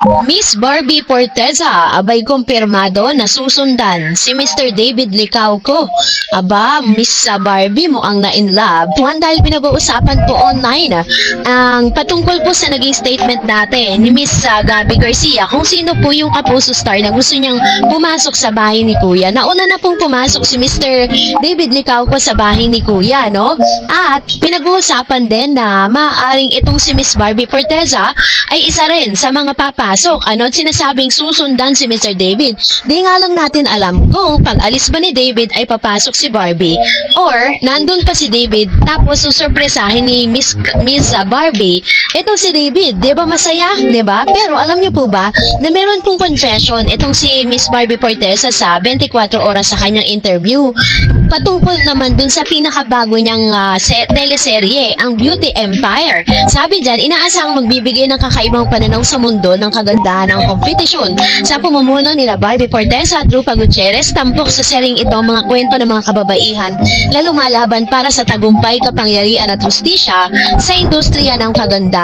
Miss Barbie Porteza, abay kumpirmado na susundan si Mr. David Licauco. Aba, Miss Barbie mo ang na-in love. Tuwan dahil pinag-uusapan po online ang patungkol po sa naging statement natin ni Miss ah, Gabby Garcia kung sino po yung kapuso star na gusto niyang pumasok sa bahay ni Kuya. Nauna na pong pumasok si Mr. David Licauco sa bahay ni Kuya, no? At pinag-uusapan din na maaaring itong si Miss Barbie Porteza ay isa rin sa mga papasok. Ano sinasabing susundan si Mr. David. Di nga lang natin alam kung pag alis ba ni David ay papasok si Barbie or nandun pa si David tapos susurpresahin ni Miss, Miss uh, Barbie itong si David. Di ba masaya? Di ba? Pero alam niyo po ba na meron pong confession itong si Miss Barbie Portesa sa 24 oras sa kanyang interview. Patungkol naman dun sa pinakabago niyang uh, se- teleserye, ang Beauty Empire. Sabi dyan, inaasahang magbibigay ng kakaibang pananaw sa mundo ng kagandahan ng kompetisyon. Sa pumumuno nila Barbie Portesa at Rupa Gutierrez, tampok sa sering ito ang mga kwento ng mga kababaihan na lumalaban para sa tagumpay, kapangyarihan at hustisya sa industriya ng kagandahan.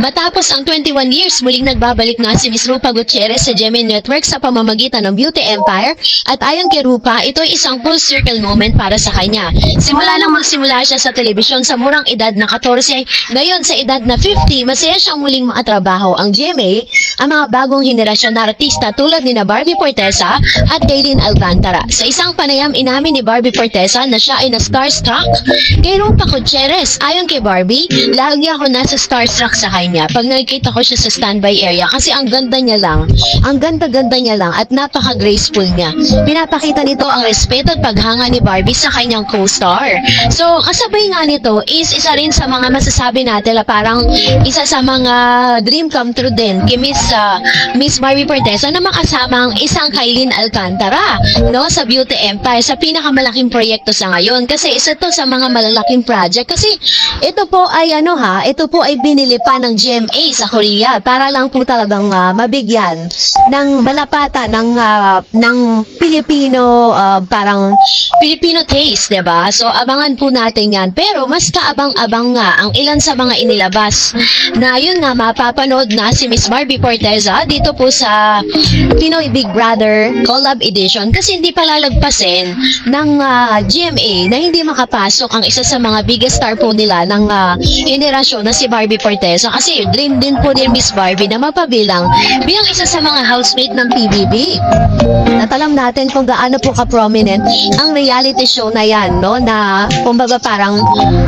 Matapos ang 21 years, muling nagbabalik na si Miss Rupa Gutierrez sa Gemini Network sa pamamagitan ng Beauty Empire at ayon kay Rupa, ito ay isang full circle moment para sa kanya. Simula nang magsimula siya sa telebisyon sa murang edad na 14, ngayon sa edad na 50, masaya siyang muling makatrabaho ang GMA, ang mga bagong henerasyon na artista tulad ni na Barbie Portesa at Kaylin Alcantara. Sa isang panayam, inamin ni Barbie Portesa na siya ay na starstruck kay Rupa Gutierrez. Ayon kay Barbie, lagi ako nasa starstruck sa kanya pag nakikita ko siya sa standby area kasi ang ganda niya lang, ang ganda-ganda niya lang at napaka-graceful niya. Pinapakita nito ang respeto at paghanga ni Barbie sa kanyang co-star. So, kasabay nga nito is isa rin sa mga masasabi natin na parang isa sa mga dream come true din kay Miss, ah, Miss Barbie Portesa na makasama ang isang Kailin Alcantara no, sa Beauty Empire sa pinakamalaking proyekto sa ngayon kasi isa to sa mga malalaking project kasi ito po ay ano ha, ito po ay binili pa ng GMA sa Korea para lang po talagang ah, mabigyan ng malapata ng ah, ng Pilipino ah, parang Filipino taste, 'di ba? So abangan po natin 'yan. Pero mas kaabang-abang nga ang ilan sa mga inilabas na yun nga mapapanood na si Miss Barbie Porteza dito po sa Pinoy Big Brother Collab Edition kasi hindi pa lalagpasin ng ah, GMA na hindi makapasok ang isa sa mga biggest star po nila ng ah, henerasyon na si Barbie Porteza kasi dream din po ni Miss Barbie na mapabilang bilang isa sa mga housemate ng PBB. At alam natin kung gaano po ka-prominent ang reality show na yan, no? Na, kumbaga parang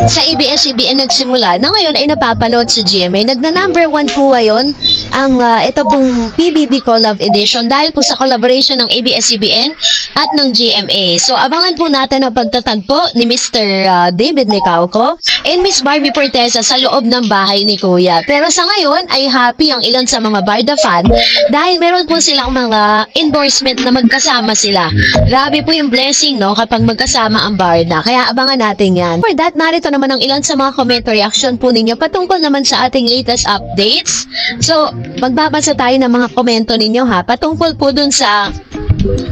sa ABS-CBN nagsimula na ngayon ay napapanood sa GMA. Nagna number one po ngayon ang ah, ito pong PBB Collab Edition dahil po sa collaboration ng ABS-CBN at ng GMA. So, abangan po natin ang pagtatagpo ni Mr. ah, David Nicauco and Miss Barbie Portesa sa loob ng bahay ni Kuya. Pero sa ngayon ay happy ang ilan sa mga Barda fan dahil meron po silang mga endorsement na magkasama sila. Grabe po yung blessing, no, kapag magkasama ang Barda. Kaya abangan natin yan. For that, narito naman ang ilan sa mga comment reaction po ninyo patungkol naman sa ating latest updates. So, magbabasa tayo ng mga komento ninyo ha, patungkol po dun sa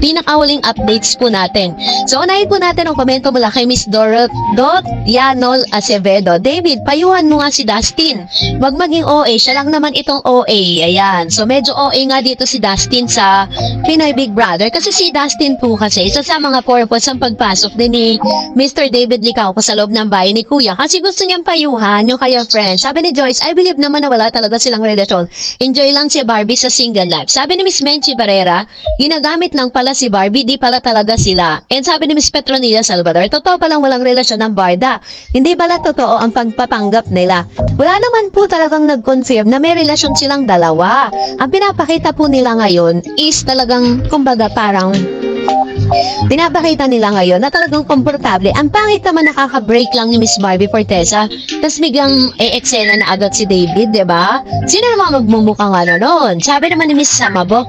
pinakahuling updates po natin. So, unahin po natin ang komento mula kay Miss Dorot Dot Yanol Acevedo. David, payuhan mo nga si Dustin. Wag maging OA, siya lang naman itong OA. Ayan. So, medyo OA nga dito si Dustin sa Pinoy Big Brother. Kasi si Dustin po kasi, isa sa mga purpose ang pagpasok din ni Mr. David Licauco sa loob ng bahay ni Kuya. Kasi gusto niyang payuhan yung kaya friends. Sabi ni Joyce, I believe naman na wala talaga silang relasyon. Enjoy lang si Barbie sa single life. Sabi ni Miss Menchi Barrera, ginagamit lang pala si Barbie, di pala talaga sila. And sabi ni Miss Petronila Salvador, totoo palang walang relasyon ng Barda. Hindi pala totoo ang pagpapanggap nila. Wala naman po talagang nag-confirm na may relasyon silang dalawa. Ang pinapakita po nila ngayon is talagang, kumbaga parang Pinapakita nila ngayon na talagang komportable. Ang pangit naman nakaka-break lang ni Miss Barbie Fortesa. Tapos biglang e-eksena na agad si David, di ba? Sino naman magmumukhang ano noon? Sabi naman ni Miss Samabok,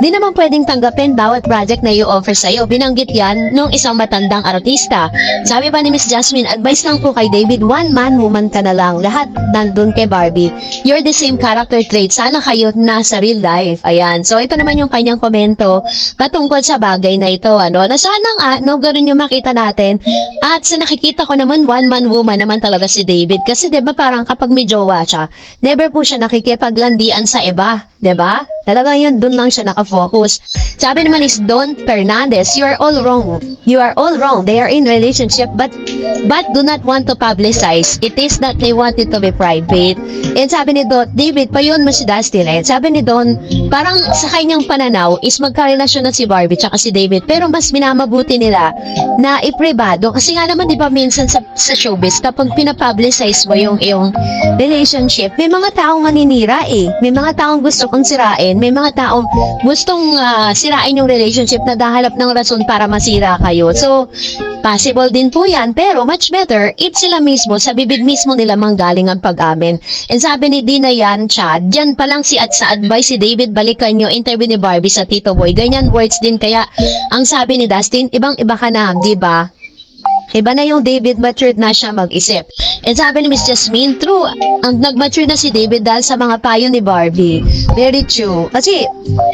di naman pwedeng tanggapin bawat project na i-offer sa'yo. Binanggit yan nung isang matandang artista. Sabi pa ni Miss Jasmine, advice lang po kay David, one man, woman ka na lang. Lahat nandun kay Barbie. You're the same character trait. Sana kayo nasa real life. Ayan. So, ito naman yung kanyang komento patungkol sa bagay na ito. Ano, na sana nga, no, ganun yung makita natin. At sa nakikita ko naman, one-man woman naman talaga si David. Kasi 'di ba parang kapag may jowa siya, never po siya nakikipaglandian sa iba. 'di ba? Talaga yun, dun lang siya nakafocus. Sabi naman is Don Fernandez, you are all wrong. You are all wrong. They are in relationship but but do not want to publicize. It is that they want it to be private. And sabi ni Don, David, pa yun mo si Dustin eh. Sabi ni Don, parang sa kanyang pananaw is magkarelasyon na si Barbie tsaka si David. Pero mas minamabuti nila na ipribado. Kasi nga naman, di ba, minsan sa, sa showbiz, kapag pinapublicize mo yung iyong relationship, may mga taong maninira eh. May mga taong gusto kong sirain. May mga taong gustong ah, sirain yung relationship na dahalap ng rason para masira kayo. So, possible din po yan. Pero much better, it sila mismo, sa bibig mismo nila manggaling ang pag-amin. And sabi ni Dina yan, Chad, dyan pa lang si at sa advice si David, balikan nyo, interview ni Barbie sa Tito Boy. Ganyan words din kaya, ang sabi ni Dustin, ibang-iba ka na, di ba? Iba na yung David matured na siya mag-isip. And sabi ni Miss Jasmine, true, ang nag-mature na si David dahil sa mga payo ni Barbie. Very true. Kasi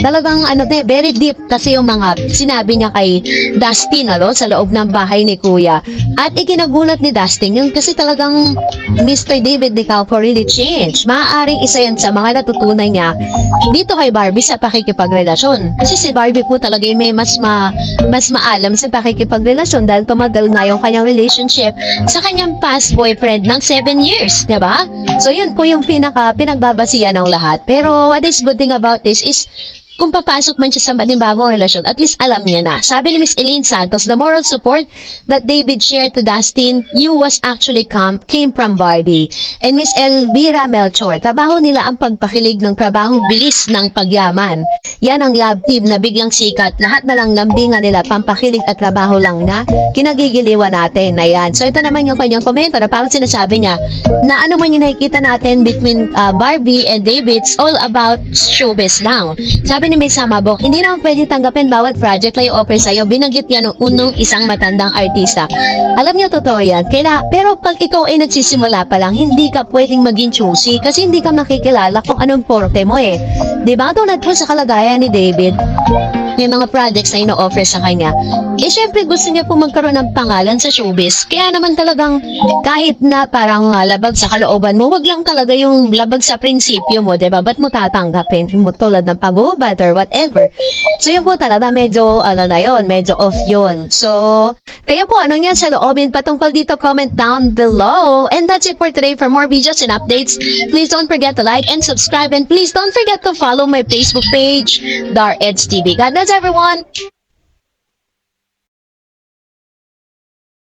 talagang ano very deep kasi yung mga sinabi niya kay Dustin ano, sa loob ng bahay ni Kuya. At ikinagulat ni Dustin yun kasi talagang Mr. David Nicalco really changed. Maaaring isa yan sa mga natutunan niya dito kay Barbie sa pakikipagrelasyon. Kasi si Barbie po talaga may mas ma, mas maalam sa pakikipagrelasyon dahil tumagal na yung kanyang relationship sa kanyang past boyfriend ng 7 years, 'di ba? So yun po yung pinaka pinagbabasihan ng lahat. Pero what is good thing about this is kung papasok man siya sa panibagong relasyon, at least alam niya na. Sabi ni Miss Elaine Santos, the moral support that David shared to Dustin, you was actually come, came from Barbie. And Miss Elvira Melchor, trabaho nila ang pagpakilig ng trabahong bilis ng pagyaman. Yan ang love team na biglang sikat. Lahat na lang lambingan nila, pampakilig at trabaho lang na kinagigiliwan natin. Ayan. So ito naman yung kanyang komento na parang sinasabi niya na ano man yung nakikita natin between uh, Barbie and David, it's all about showbiz lang. Sabi ni Miss Samabok, hindi naman pwede tanggapin bawat project na i-offer sa'yo. Binanggit yan ng unong isang matandang artista. Alam niyo, totoo yan. Kaila, pero pag ikaw ay nagsisimula pa lang, hindi ka pwedeng maging choosy kasi hindi ka makikilala kung anong porte mo eh. Di ba? Tulad po sa kalagayan ni David, may mga projects na ino-offer sa kanya. Eh, syempre, gusto niya po magkaroon ng pangalan sa showbiz. Kaya naman talagang kahit na parang uh, labag sa kalooban mo, wag lang talaga yung labag sa prinsipyo mo, di ba? Ba't mo tatanggapin? Mo tulad ng pagubad or whatever. So, yun po talaga, medyo, ano na yun, medyo off yun. So, kaya po, ano yan sa loobin patungkol dito, comment down below. And that's it for today. For more videos and updates, please don't forget to like and subscribe. And please don't forget to follow my Facebook page, Dar Eds TV. God bless everyone!